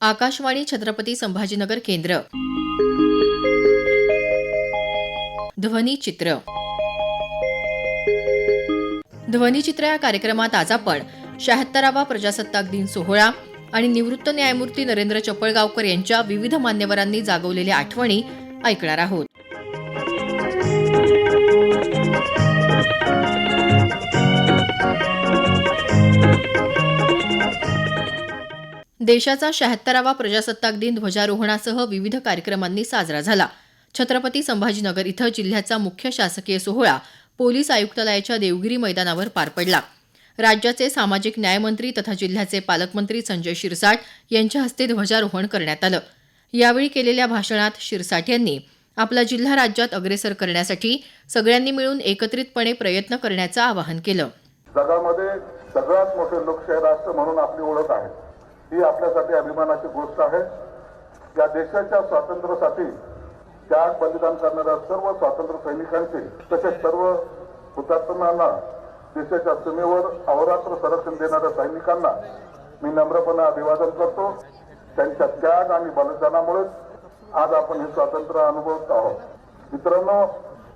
आकाशवाणी छत्रपती संभाजीनगर केंद्र. ध्वनीचित्र ध्वनीचित्र या कार्यक्रमात आज आपण शहात्तरावा प्रजासत्ताक दिन सोहळा आणि निवृत्त न्यायमूर्ती नरेंद्र चपळगावकर यांच्या विविध मान्यवरांनी जागवलेल्या आठवणी ऐकणार आहोत. देशाचा शहात्तरावा प्रजासत्ताक दिन ध्वजारोहणासह विविध कार्यक्रमांनी साजरा झाला. छत्रपती संभाजीनगर इथं जिल्ह्याचा मुख्य शासकीय सोहळा पोलीस आयुक्तालयाच्या देवगिरी मैदानावर पार पडला. राज्याचे सामाजिक न्यायमंत्री तथा जिल्ह्याचे पालकमंत्री संजय शिरसाट यांच्या हस्ते ध्वजारोहण करण्यात आलं. यावेळी केलेल्या भाषणात शिरसाट यांनी आपला जिल्हा राज्यात अग्रेसर करण्यासाठी सगळ्यांनी मिळून एकत्रितपणे प्रयत्न करण्याचं आवाहन केलं. जगामध्ये सगळ्यात मोठे लोकशाही राष्ट्र म्हणून आपली ओळख आहे. ही आपल्यासाठी अभिमानाची गोष्ट आहे. या देशाच्या स्वातंत्र्यासाठी त्याग बलिदान करणाऱ्या सर्व स्वातंत्र्य सैनिकांचे तसेच सर्व हुतात्म्यांना देशाच्या सीमेवर अहोरात्र संरक्षण देणाऱ्या सैनिकांना मी नम्रपणे अभिवादन करतो. त्यांच्या त्याग आणि बलिदानामुळेच आज आपण हे स्वातंत्र्य अनुभवत आहोत. मित्रांनो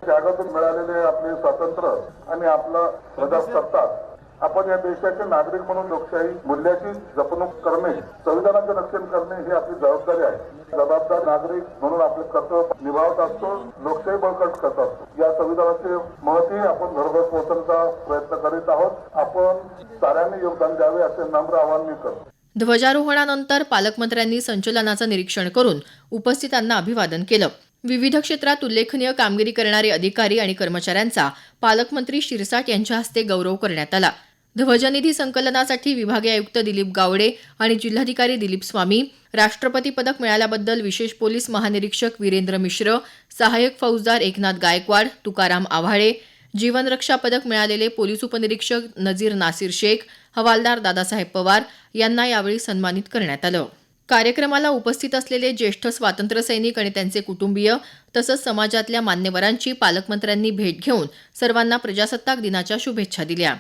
त्यागातून मिळालेले आपले स्वातंत्र्य आणि आपला प्रजासत्ताक आपण या देशाचे नागरिक म्हणून लोकशाही मूल्याची जपणूक करणे संविधानाचे रक्षण करणे ही आपली जबाबदारी आहे. जबाबदार नागरिक म्हणून आपले कर्तव्य निभावत असतो लोकशाही बळकट करत असतो. या संविधानाचे महत्त्व आपण घरोघर पोहोचण्याचा प्रयत्न करीत आहोत. आपण साऱ्यांनी योगदान द्यावे असे नम्र आवाहन मी करतो. ध्वजारोहणानंतर पालकमंत्र्यांनी संचलनाचं निरीक्षण करून उपस्थितांना अभिवादन केलं. विविध क्षेत्रात उल्लेखनीय कामगिरी करणारे अधिकारी आणि कर्मचाऱ्यांचा पालकमंत्री शिरसाट यांच्या हस्ते गौरव करण्यात आला. ध्वजनिधी संकलनासाठी विभागीय आयुक्त दिलीप गावडे आणि जिल्हाधिकारी दिलीप स्वामी राष्ट्रपती पदक मिळाल्याबद्दल विशेष पोलीस महानिरीक्षक वीरेंद्र मिश्र सहाय्यक फौजदार एकनाथ गायकवाड तुकाराम आव्हाळे जीवनरक्षा पदक मिळालेले पोलीस उपनिरीक्षक नजीर नासिर शेख हवालदार दादासाहेब पवार यांना यावेळी सन्मानित करण्यात आलं. कार्यक्रमाला उपस्थित असलेले ज्येष्ठ स्वातंत्र्यसैनिक आणि त्यांचे कुटुंबीय तसंच समाजातल्या मान्यवरांची पालकमंत्र्यांनी भेट घेऊन सर्वांना प्रजासत्ताक दिनाच्या शुभेच्छा दिल्या.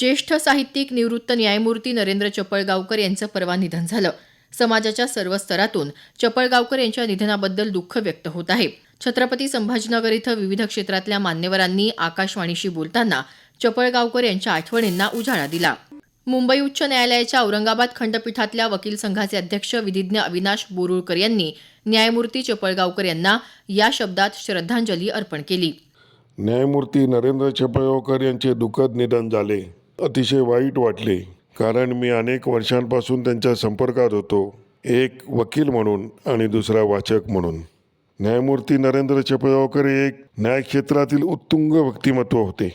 ज्येष्ठ साहित्यिक निवृत्त न्यायमूर्ती नरेंद्र चपळगावकर यांचं परवा निधन झालं. समाजाच्या सर्व स्तरातून चपळगावकर यांच्या निधनाबद्दल दुःख व्यक्त होत आहे. छत्रपती संभाजीनगर इथं विविध क्षेत्रातल्या मान्यवरांनी आकाशवाणीशी बोलताना चपळगावकर यांच्या आठवणींना उजाळा दिला. मुंबई उच्च न्यायालयाच्या औरंगाबाद खंडपीठातल्या वकील संघाचे अध्यक्ष विधिज्ञ अविनाश बोरुळकर यांनी न्यायमूर्ती चपळगावकर यांना या शब्दात श्रद्धांजली अर्पण केली. न्यायमूर्ती नरेंद्र चपळगावकर यांचे दुःखद निधन झाले. अतिशय वाईट वाटले कारण मी अनेक वर्षांपासून त्यांच्या संपर्कात होतो एक वकील म्हणून आणि दुसरा वाचक म्हणून. न्यायमूर्ती नरेंद्र चपळगावकर हे एक न्यायक्षेत्रातील उत्तुंग व्यक्तिमत्व होते.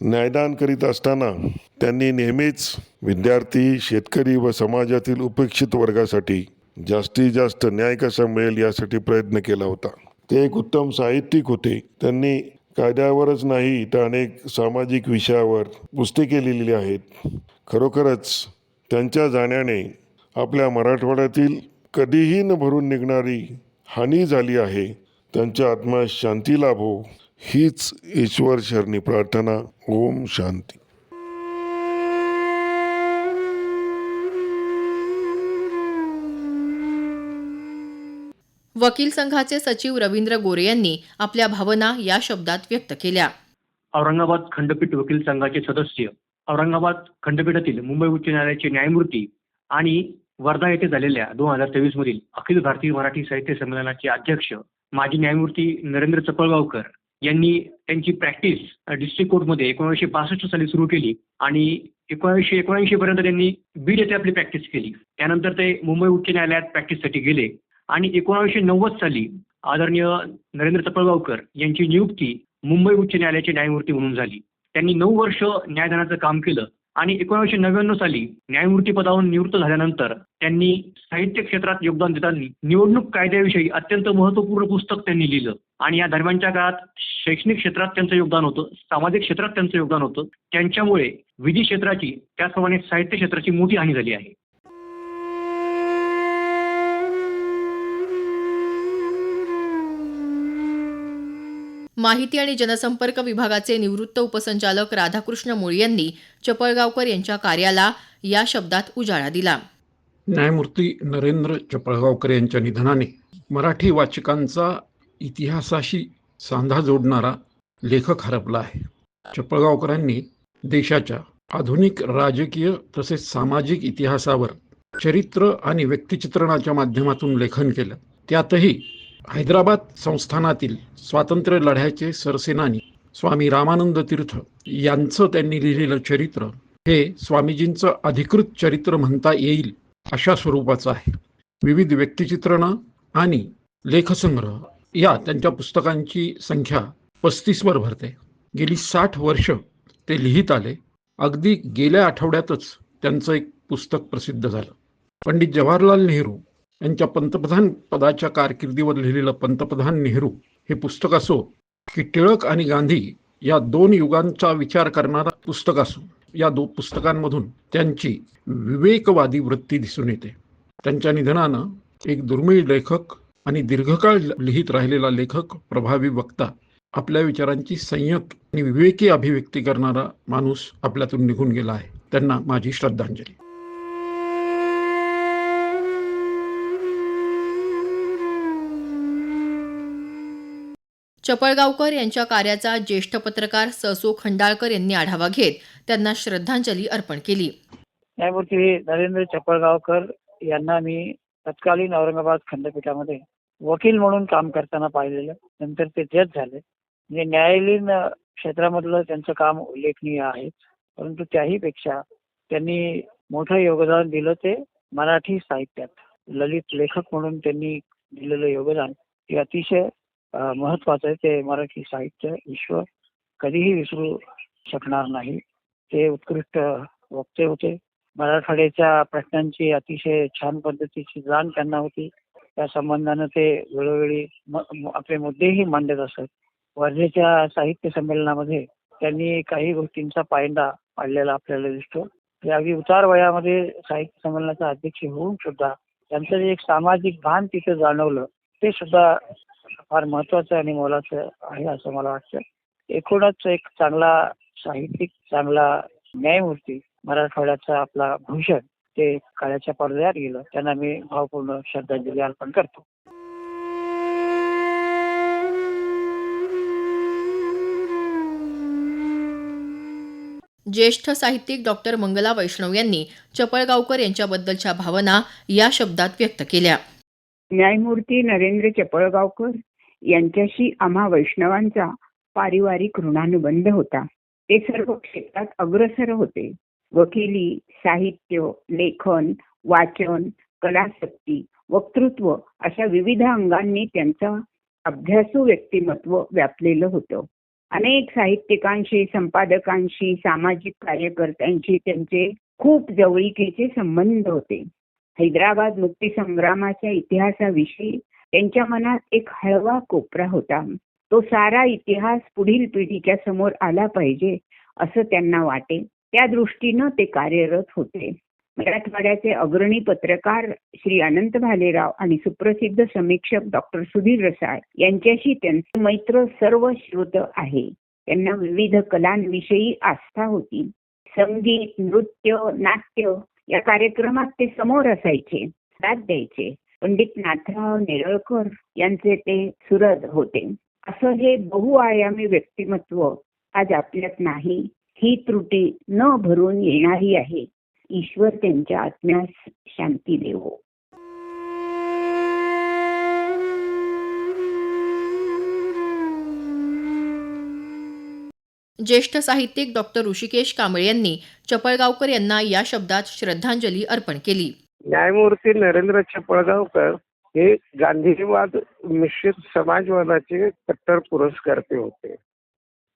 न्यायदान करीत असताना त्यांनी नेहमीच विद्यार्थी शेतकरी व समाजातील उपेक्षित वर्गासाठी जास्तीत जास्त न्याय कसा मिळेल यासाठी प्रयत्न केला होता. ते एक उत्तम साहित्यिक होते. त्यांनी कायद्यावरच नाही तर अनेक सामाजिक विषयावर पुस्तके लिहिलेली आहेत. खरोखरच त्यांच्या जाण्याने आपल्या मराठवाड्यातील कधीही न भरून निघणारी हानी झाली आहे. त्यांच्या आत्मा शांती लाभो हीच ईश्वर शरणी प्रार्थना. ओम शांती. वकील संघाचे सचिव रवींद्र गोरे यांनी आपल्या भावना या शब्दात व्यक्त केल्या. औरंगाबाद खंडपीठ वकील संघाचे सदस्य औरंगाबाद खंडपीठातील मुंबई उच्च न्यायालयाचे न्यायमूर्ती आणि वर्धा येथे झालेल्या दोन हजार तेवीस मधील अखिल भारतीय मराठी साहित्य संमेलनाचे अध्यक्ष माजी न्यायमूर्ती नरेंद्र चपळगावकर यांनी त्यांची प्रॅक्टिस डिस्ट्रिक्ट कोर्टमध्ये एकोणीसशे बासष्ट साली सुरू केली आणि एकोणीसशे एकोणऐंशी पर्यंत त्यांनी बीड येथे आपली प्रॅक्टिस केली. त्यानंतर ते मुंबई उच्च न्यायालयात प्रॅक्टिससाठी गेले. आणि एकोणावीसशे नव्वद साली आदरणीय नरेंद्र चपळगावकर यांची नियुक्ती मुंबई उच्च न्यायालयाचे न्यायमूर्ती म्हणून झाली. त्यांनी नऊ वर्ष न्यायदानाचं काम केलं आणि एकोणीसशे नव्याण्णव साली न्यायमूर्ती पदावरून निवृत्त झाल्यानंतर त्यांनी साहित्य क्षेत्रात योगदान देताना निवडणूक कायद्याविषयी अत्यंत महत्त्वपूर्ण पुस्तक त्यांनी लिहिलं. आणि या दरम्यानच्या काळात शैक्षणिक क्षेत्रात त्यांचं योगदान होतं सामाजिक क्षेत्रात त्यांचं योगदान होतं. त्यांच्यामुळे विधी क्षेत्राची त्याचप्रमाणे साहित्य क्षेत्राची मोठी हानी झाली आहे. माहिती आणि जनसंपर्क विभागाचे निवृत्त उपसंचालक राधाकृष्ण मुळी यांनी चपळगावकर यांच्या कार्याला या शब्दात उजाळा दिला. न्यायमूर्ती नरेंद्र चपळगावकर यांच्या निधनाने मराठी वाचकांचा इतिहासाशी सांधा जोडणारा लेखक हरपला आहे. चपळगावकरांनी देशाच्या आधुनिक राजकीय तसेच सामाजिक इतिहासावर चरित्र आणि व्यक्तिचित्रणाच्या माध्यमातून लेखन केलं. त्यातही हैदराबाद संस्थानातील स्वातंत्र्य लढ्याचे सरसेनानी स्वामी रामानंद तीर्थ यांचं त्यांनी लिहिलेलं चरित्र हे स्वामीजींचं अधिकृत चरित्र म्हणता येईल अशा स्वरूपाचं आहे. विविध व्यक्तिचित्रणं आणि लेखसंग्रह या त्यांच्या पुस्तकांची संख्या पस्तीसवर भरते. गेली साठ वर्ष ते लिहित आले. अगदी गेल्या आठवड्यातच त्यांचं एक पुस्तक प्रसिद्ध झालं. पंडित जवाहरलाल नेहरू यांच्या पंतप्रधान पदाच्या कारकिर्दीवर लिहिलेलं पंतप्रधान नेहरू हे पुस्तक असो की टिळक आणि गांधी या दोन युगांचा विचार करणारा पुस्तक असो या दोन पुस्तकांमधून त्यांची विवेकवादी वृत्ती दिसून येते. त्यांच्या निधनानं एक दुर्मिळ लेखक आणि दीर्घकाळ लिहित राहिलेला लेखक प्रभावी वक्ता आपल्या विचारांची संयत आणि विवेकी अभिव्यक्ती करणारा माणूस आपल्यातून निघून गेला आहे. त्यांना माझी श्रद्धांजली. चपळगावकर यांच्या कार्याचा ज्येष्ठ पत्रकार ससो खंडाळकर यांनी आढावा घेत त्यांना श्रद्धांजली अर्पण केली. न्यायमूर्ती नरेंद्र चपळगावकर यांना मी तत्कालीन औरंगाबाद खंडपीठामध्ये वकील म्हणून काम करताना पाहिलेलं. नंतर ते जज झाले. म्हणजे न्यायालयीन क्षेत्रामधलं त्यांचं काम उल्लेखनीय आहे. परंतु त्याही पेक्षा त्यांनी मोठं योगदान दिलं ते मराठी साहित्यात. ललित लेखक म्हणून त्यांनी दिलेलं योगदान हे अतिशय महत्वाचं आहे ते मराठी साहित्य विश्व कधीही विसरू शकणार नाही. ते उत्कृष्ट वक्ते होते. मराठवाड्याच्या प्रश्नांची अतिशय छान पद्धतीची जाण त्यांना होती. त्या संबंधानं ते वेळोवेळी आपले मुद्देही मांडत असत. वर्धेच्या साहित्य संमेलनामध्ये त्यांनी काही गोष्टींचा पायंडा पाडलेला आपल्याला दिसतो. ते अगदी उतार वयामध्ये साहित्य संमेलनाचा अध्यक्ष होऊन सुद्धा त्यांचं जे एक सामाजिक भान तिथं जाणवलं ते सुद्धा फार महत्वाचं आणि मोलाचं आहे असं मला वाटतं. एकूणच एक चांगला साहित्यिक चांगला न्यायमूर्ती मराठवाड्याचा आपला भूषण ते काळाच्या पडद्यावर गेलं. त्यांना मी भावपूर्ण श्रद्धांजली अर्पण करतो. ज्येष्ठ साहित्यिक डॉक्टर मंगला वैष्णव यांनी चपळगावकर यांच्याबद्दलच्या भावना या शब्दात व्यक्त केल्या. न्यायमूर्ती नरेंद्र चपळगावकर यांच्याशी आम्हा वैष्णवांचा पारिवारिक ऋणानुबंध होता. ते सर्व क्षेत्रात अग्रसर होते. वकिली साहित्य लेखन वाचन कलाशक्ती वक्तृत्व अशा विविध अंगांनी त्यांचा अभ्यासू व्यक्तिमत्व व्यापलेलं होतं. अनेक साहित्यिकांशी संपादकांशी सामाजिक कार्यकर्त्यांशी त्यांचे खूप जवळीकीचे संबंध होते. हैदराबाद मुक्तीसंग्रामाच्या इतिहासाविषयी त्यांच्या मनात एक हळवा कोपरा होता. तो सारा इतिहास पुढील पिढीच्या समोर आला पाहिजे असं त्यांना वाटे. त्या दृष्टीनं ते कार्यरत होते. मराठवाड्याचे अग्रणी पत्रकार श्री अनंत भालेराव आणि सुप्रसिद्ध समीक्षक डॉक्टर सुधीर रसाळ यांच्याशी त्यांचं मैत्र सर्व श्रोत आहे. त्यांना विविध कलांविषयी आस्था होती. संगीत नृत्य नाट्य या कार्यक्रमात ते समोर असायचे साथ द्यायचे. पंडित नाथराव नेरळकर यांचे ते सुरद होते. असं हे बहुआयामी व्यक्तिमत्व आज आपल्यात नाही. ही त्रुटी न भरून येणारी आहे. ईश्वर त्यांच्या आत्म्यास शांती देवो. ज्येष्ठ साहित्यिक डॉक्टर ऋषिकेश कांबळे यांनी चपळगावकर यांना या शब्दात श्रद्धांजली अर्पण केली. न्यायमूर्ती नरेंद्र चपळगावकर हे गांधीवाद मिश्रित समाजवादाचे कट्टर पुरस्कर्ते होते.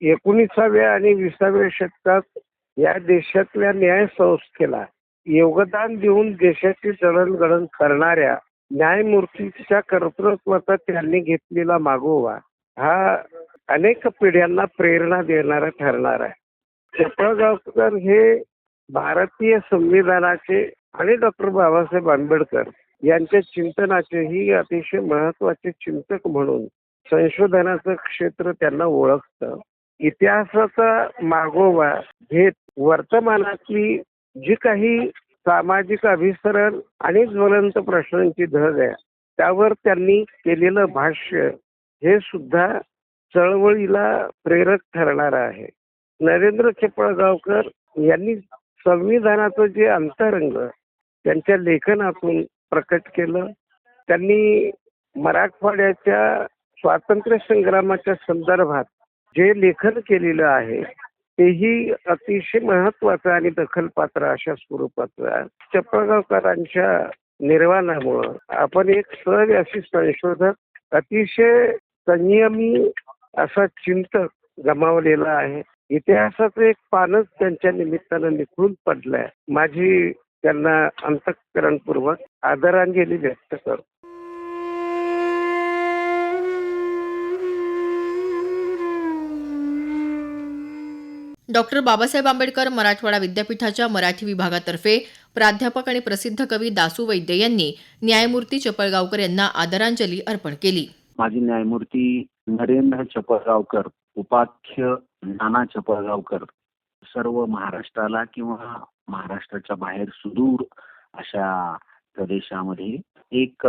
एकोणीसाव्या आणि विसाव्या शतकात या देशातल्या न्याय संस्थेला योगदान देऊन देशाची जडणघडण करणाऱ्या न्यायमूर्तीच्या कर्तृत्वाचा त्यांनी घेतलेला मागोवा हा अनेक पिढ्यांना प्रेरणा देणारा ठरणार आहे. चपळगावकर हे भारतीय संविधानाचे आणि डॉक्टर बाबासाहेब आंबेडकर यांच्या चिंतनाचेही अतिशय महत्त्वाचे चिंतक म्हणून संशोधनाचं क्षेत्र त्यांना ओळखतं. इतिहासाचा मागोवा घेत वर्तमानातली जी काही सामाजिक अभिसरण आणि ज्वलंत प्रश्नांची धग आहे त्यावर त्यांनी केलेलं भाष्य हे सुद्धा चळवळीला प्रेरक ठरणार आहे. नरेंद्र चिपळगावकर यांनी संविधानाचं जे अंतरंग त्यांच्या लेखनातून प्रकट केलं. त्यांनी मराठवाड्याच्या स्वातंत्र्य संग्रामाच्या संदर्भात जे लेखन केलेलं आहे तेही अतिशय महत्वाचं आणि दखलपात्र अशा स्वरूपाचं चपळगावकरांच्या निर्वाणामुळं आपण एक सहव्यासी संशोधक अतिशय संयमी असा चिंतक गमावलेला आहे. इतिहासाचं एक पानच त्यांच्या निमित्तानं निघून पडलंय. माझी त्यांना अंतःकरणपूर्वक आदरांजली व्यक्त करतो. डॉक्टर बाबासाहेब आंबेडकर मराठवाडा विद्यापीठाच्या मराठी विभागातर्फे प्राध्यापक आणि प्रसिद्ध कवी दासू वैद्य यांनी न्यायमूर्ती चपळगावकर यांना आदरांजली अर्पण केली. माजी न्यायमूर्ती नरेंद्र चपळगावकर उपाख्य नाना चपळगावकर सर्व महाराष्ट्राला किंवा महाराष्ट्राच्या बाहेर सुदूर अशा प्रदेशामध्ये एक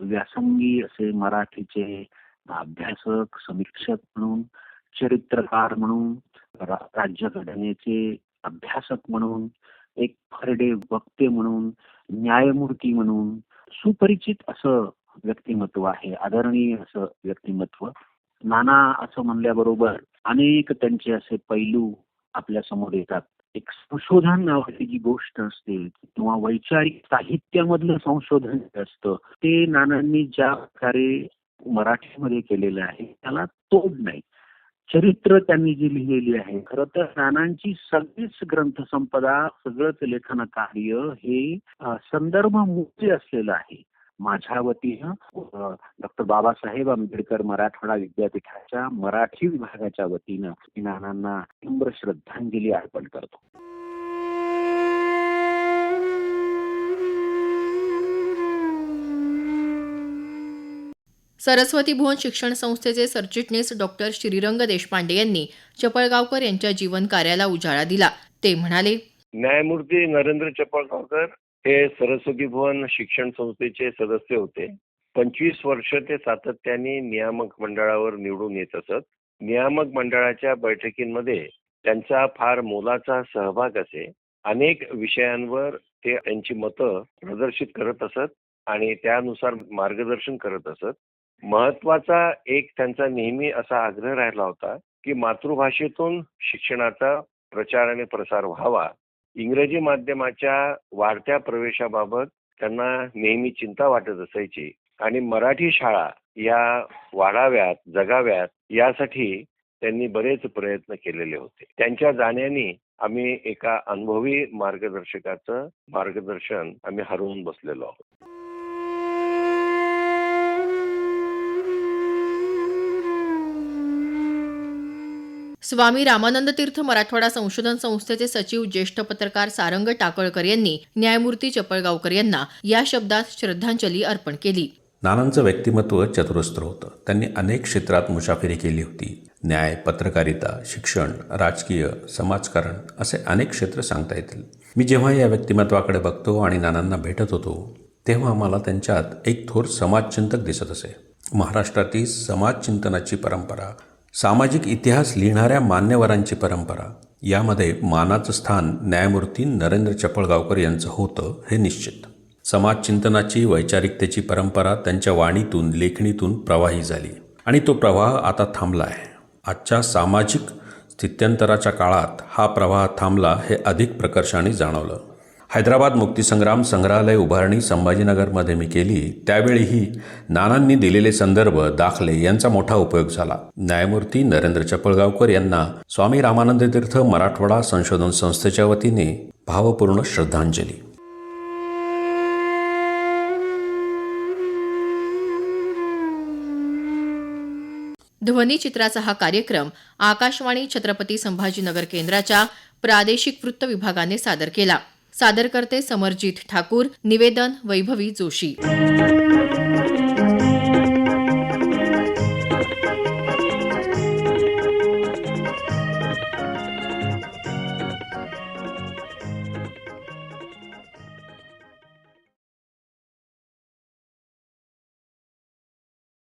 व्यासंगी असे मराठीचे अभ्यासक समीक्षक म्हणून चरित्रकार म्हणून रा- राज्यघटनेचे अभ्यासक म्हणून एक फरडे वक्ते म्हणून न्यायमूर्ती म्हणून सुपरिचित असं व्यक्तिमत्व आहे आदरणीय असं व्यक्तिमत्व. नाना असं म्हणल्याबरोबर अनेक त्यांचे असे पैलू आपल्यासमोर येतात. एक संशोधन नावाची जी गोष्ट असते किंवा वैचारिक साहित्यामधलं संशोधन जे असतं ते नानांनी ज्या प्रकारे मराठीमध्ये केलेलं आहे त्याला तोड नाही. चरित्र त्यांनी जी लिहिलेली आहे खरं तर नानांची सगळीच ग्रंथसंपदा सगळंच लेखन कार्य हे संदर्भ मुक्ती असलेलं आहे. माझ्या वतीनं डॉक्टर बाबासाहेब आंबेडकर मराठवाडा विद्यापीठाच्या मराठी विभागाच्या वतीनं मी नानांना नम्र श्रद्धांजली अर्पण करतो. सरस्वती भुवन शिक्षण संस्थेचे सरचिटणीस डॉक्टर श्रीरंग देशपांडे यांनी चपळगावकर यांच्या जीवन कार्याला उजाळा दिला. ते म्हणाले न्यायमूर्ती नरेंद्र चपळगावकर हे सरस्वती भुवन शिक्षण संस्थेचे सदस्य होते. पंचवीस वर्ष ते सातत्याने नियामक मंडळावर निवडून येत असत. नियामक मंडळाच्या बैठकींमध्ये त्यांचा फार मोलाचा सहभाग असे. अनेक विषयांवर ते त्यांची मतं प्रदर्शित करत असत आणि त्यानुसार मार्गदर्शन करत असत. महत्त्वाचा एक त्यांचा नेहमी असा आग्रह राहिला होता की मातृभाषेतून शिक्षणाचा प्रचार आणि प्रसार व्हावा. इंग्रजी माध्यमाच्या वाढत्या प्रवेशाबाबत त्यांना नेहमी चिंता वाटत असायची. आणि मराठी शाळा या वाढाव्यात जगाव्यात यासाठी त्यांनी बरेच प्रयत्न केलेले होते. त्यांच्या जाण्याने आम्ही एका अनुभवी मार्गदर्शकाचं मार्गदर्शन आम्ही हरवून बसलेलो आहोत. स्वामी रामानंद तीर्थ मराठवाडा संशोधन संस्थेचे सचिव ज्येष्ठ पत्रकार सारंग टाकळकर यांनी न्यायमूर्ती चपळगावकर यांना या शब्दात श्रद्धांजली अर्पण केली. नानांचं व्यक्तिमत्व चतुरस्त्र होतं. त्यांनी अनेक क्षेत्रात मुसाफिरी केली होती. न्याय पत्रकारिता शिक्षण राजकीय समाजकारण असे अनेक क्षेत्र सांगता येतील. मी जेव्हा या व्यक्तिमत्वाकडे बघतो आणि नानांना भेटत होतो तेव्हा मला त्यांच्यात एक थोर समाजचिंतक दिसत असे. महाराष्ट्रातील समाजचिंतनाची परंपरा सामाजिक इतिहास लिहिणाऱ्या मान्यवरांची परंपरा यामध्ये मानाचं स्थान न्यायमूर्ती नरेंद्र चपळगावकर यांचं होतं हे निश्चित. समाजचिंतनाची वैचारिकतेची परंपरा त्यांच्या वाणीतून लेखणीतून प्रवाही झाली. आणि तो प्रवाह आता थांबला आहे. आजच्या सामाजिक स्थित्यंतराच्या काळात हा प्रवाह थांबला हे अधिक प्रकर्षाने जाणवलं. हैदराबाद मुक्तीसंग्राम संग्रहालय उभारणी संभाजीनगरमध्ये मी केली त्यावेळीही नानांनी दिलेले संदर्भ दाखले यांचा मोठा उपयोग झाला. न्यायमूर्ती नरेंद्र चपळगावकर यांना स्वामी रामानंद तीर्थ मराठवाडा संशोधन संस्थेच्या वतीने भावपूर्ण श्रद्धांजली. ध्वनीचित्राचा हा कार्यक्रम आकाशवाणी छत्रपती संभाजीनगर केंद्राच्या प्रादेशिक वृत्त विभागाने सादर केला. सादरकर्ते समरजित ठाकूर निवेदन वैभवी जोशी.